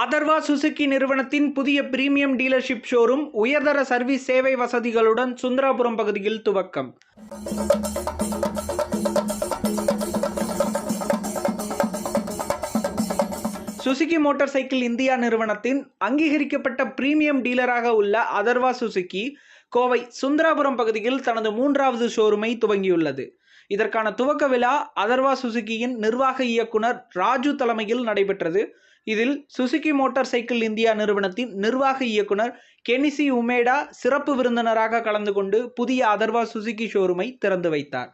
Atharva Suzuki நிறுவனத்தின் புதிய premium dealership showroom உயர்தர சர்வீஸ் சேவை வசதிகளுடன் சுந்தராபுரம் பகுதியில் துவக்கம். சுசுகி மோட்டார் சைக்கிள் இந்தியா நிறுவனத்தின் அங்கீகரிக்கப்பட்ட பிரீமியம் டீலராக உள்ள அதர்வா சுசுகி கோவை சுந்தராபுரம் பகுதியில் தனது மூன்றாவது ஷோரூமை துவங்கியுள்ளது. இதற்கான துவக்க விழா அதர்வா சுசுகியின் நிர்வாக இயக்குனர் ராஜு தலைமையில் நடைபெற்றது இதில் சுசுகி மோட்டார் சைக்கிள் இந்தியா நிறுவனத்தின் நிர்வாக இயக்குனர் கெனிசி உமேடா சிறப்பு விருந்தினராக கலந்து கொண்டு புதிய அதர்வா சுசுகி ஷோரூமை திறந்து வைத்தார்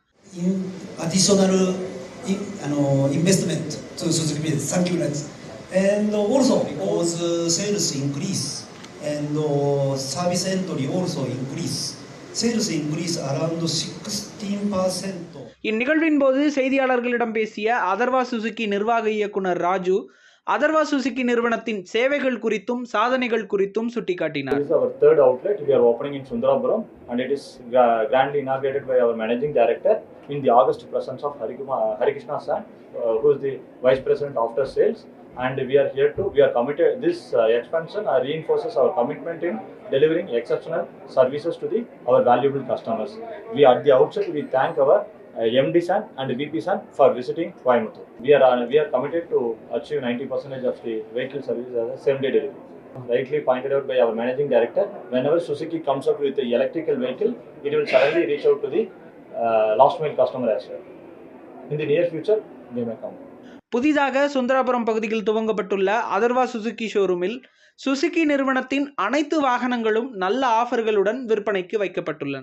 And also because sales increase and service entry also increase. Sales increase around இந்நிகழ்வின் போது செய்தியாளர்களிடம் பேசிய அதர்வா சுசுகி நிர்வாக இயக்குனர் ராஜு அதர்வா சுசுகி நிறுவனத்தின் சேவைகள் குறித்தும் சாதனைகள் குறித்தும் சுட்டிக்காட்டினார் opening in Sundarapuram and it is gra- grandly inaugurated by our managing director in the August presence of Harikuma, Harikrishna San, uh, who is the vice president after sales. And we are here to, we are committed, this uh, expansion uh, reinforces our commitment in delivering exceptional services to the our valuable customers. We at the outset, we thank our uh, MD San and VP San for visiting Coimbatore. We are, uh, we are committed to achieve 90% of the vehicle service as a same day delivery. Rightly pointed out by our managing director, whenever Suzuki comes up with the electrical vehicle, it will suddenly reach out to the uh, last mile customer as well. In the near future. புதிதாக சுந்தராபுரம் பகுதியில் துவங்கப்பட்டுள்ள Atharva Suzuki ஷோரூமில் Suzuki நிறுவனத்தின் அனைத்து வாகனங்களும் நல்ல ஆஃபர்களுடன் விற்பனைக்கு வைக்கப்பட்டுள்ளன.